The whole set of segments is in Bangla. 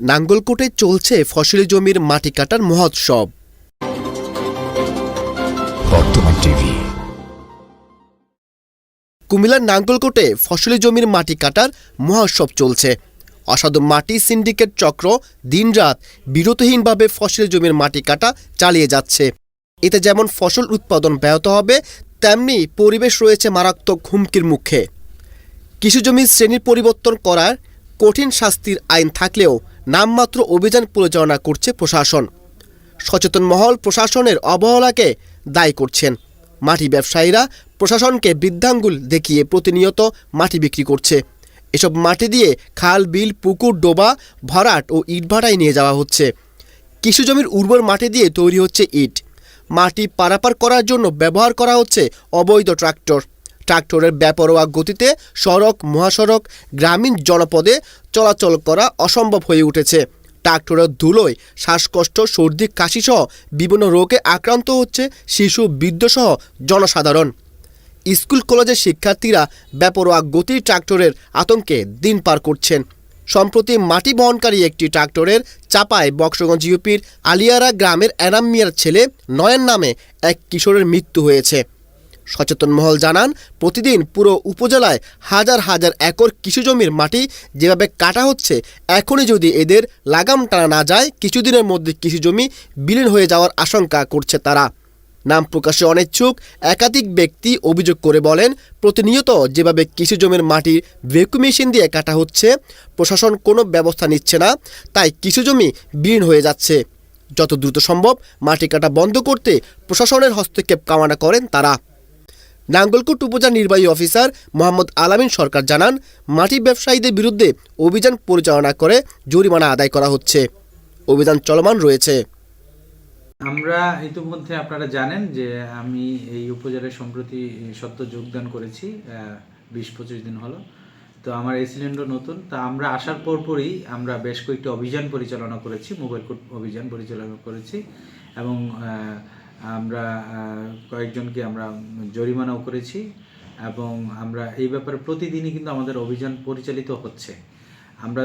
নাঙ্গলকোটে চলছে ফসলি জমির মাটি কাটার মহোৎসব। বর্তমান টিভি। কুমিল্লার নাঙ্গলকোটে ফসলি জমির মাটি কাটার মহোৎসব চলছে। অসাধু মাটি সিন্ডিকেট চক্র দিনরাত বিরতিহীনভাবে ফসলি জমির মাটি কাটা চালিয়ে যাচ্ছে। এতে যেমন ফসল উৎপাদন ব্যাহত হবে তেমনি পরিবেশ রয়েছে মারাত্মক হুমকির মুখে। কৃষি জমির শ্রেণি পরিবর্তন করার কঠিন শাস্তির আইন থাকলেও নামমাত্র অভিযান পরিচালনা করছে প্রশাসন। সচেতন মহল প্রশাসনের অবহেলাকে দায়ী করছেন। মাটি ব্যবসায়ীরা প্রশাসনকে বৃদ্ধাঙ্গুল দেখিয়ে প্রতিনিয়ত মাটি বিক্রি করছে। এসব মাটি দিয়ে খাল, বিল, পুকুর, ডোবা, ভরাট ও ইটভাটায় নিয়ে যাওয়া হচ্ছে। কৃষি জমির উর্বর মাটি দিয়ে তৈরি হচ্ছে ইট। মাটি পারাপার করার জন্য ব্যবহার করা হচ্ছে অবৈধ ট্রাক্টর। ট্রাক্টরের বেপরোয়া গতিতে সড়ক, মহাসড়ক, গ্রামীণ জনপদে চলাচল করা অসম্ভব হয়ে উঠেছে। ট্রাক্টরের ধুলোয় শ্বাসকষ্ট, সর্দি, কাশিসহ বিভিন্ন রোগে আক্রান্ত হচ্ছে শিশু বৃদ্ধসহ জনসাধারণ। স্কুল, কলেজের শিক্ষার্থীরা বেপরোয়া গতির ট্রাক্টরের আতঙ্কে দিন পার করছেন। সম্প্রতি মাটি বহনকারী একটি ট্রাক্টরের চাপায় বক্সগঞ্জ ইউপির আলিয়ারা গ্রামের এনাম মিয়ার ছেলে নয়ন নামে এক কিশোরের মৃত্যু হয়েছে। সচেতন মহল জানান, প্রতিদিন পুরো উপজেলায় হাজার হাজার একর কৃষি জমির মাটি যেভাবে কাটা হচ্ছে, এখনই যদি এদের লাগাম টানা না যায়, কিছুদিনের মধ্যে কৃষি জমি বিলীন হয়ে যাওয়ার আশঙ্কা করছে তারা। নাম প্রকাশে অনিচ্ছুক, একাধিক ব্যক্তি অভিযোগ করে বলেন, প্রতিনিয়ত যেভাবে কৃষি জমির মাটির ভেকু মেশিন দিয়ে কাটা হচ্ছে, প্রশাসন কোনো ব্যবস্থা নিচ্ছে না, তাই কৃষি জমি বিলীন হয়ে যাচ্ছে। যত দ্রুত সম্ভব মাটি কাটা বন্ধ করতে প্রশাসনের হস্তক্ষেপ কামনা করেন তারা। নাঙ্গলকোট উপজেলা নির্বাহী অফিসার মোহাম্মদ আলামিন সরকার জানান, মাটি ব্যবসায়ীদের বিরুদ্ধে অভিযান পরিচালনা করে জরিমানা আদায় করা হচ্ছে। অভিযান চলমান রয়েছে। আমরা ইতিমধ্যে আপনারা জানেন যে আমি এই উপজেলায় সম্প্রতি সদ্য যোগদান করেছি বিশ পঁচিশ দিন হলো। তো আমার এই সিলিন্ডার নতুন, তা আমরা আসার পরপরই আমরা বেশ কয়েকটি অভিযান পরিচালনা করেছি, মোবাইল কোর্ট অভিযান পরিচালনা করেছি এবং আমরা কয়েকজনকে আমরা জরিমানাও করেছি এবং আমরা এই ব্যাপারে প্রতিদিনই কিন্তু আমাদের অভিযান পরিচালিত হচ্ছে। আমরা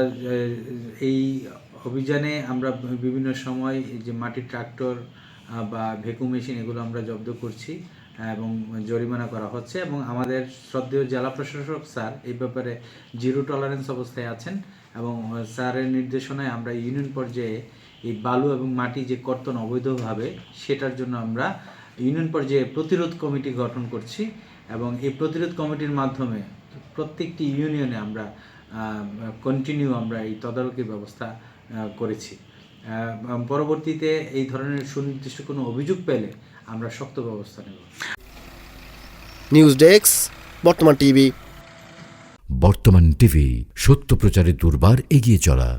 এই অভিযানে আমরা বিভিন্ন সময় যে মাটির ট্রাক্টর বা ভেকু মেশিন এগুলো আমরা জব্দ করছি এবং জরিমানা করা হচ্ছে এবং আমাদের শ্রদ্ধেয় জেলা প্রশাসক স্যার এই ব্যাপারে জিরো টলারেন্স অবস্থায় আছেন এবং স্যারের নির্দেশনায় আমরা ইউনিয়ন পর্যায়ে এই বালু এবং মাটি যে কর্তন অবৈধভাবে সেটার জন্য আমরা ইউনিয়ন পর্যায়ে প্রতিরোধ কমিটি গঠন করছি এবং এই প্রতিরোধ কমিটির মাধ্যমে প্রত্যেকটি ইউনিয়নে আমরা কন্টিনিউ আমরা এই তদারকি ব্যবস্থা করেছি। পরবর্তীতে এই ধরনের সুনির্দিষ্ট কোনো অভিযোগ পেলে আমরা শক্ত ব্যবস্থা নেব। News desk Bartaman TV Bartaman TV সত্য প্রচারে দুর্বার এগিয়ে চলা।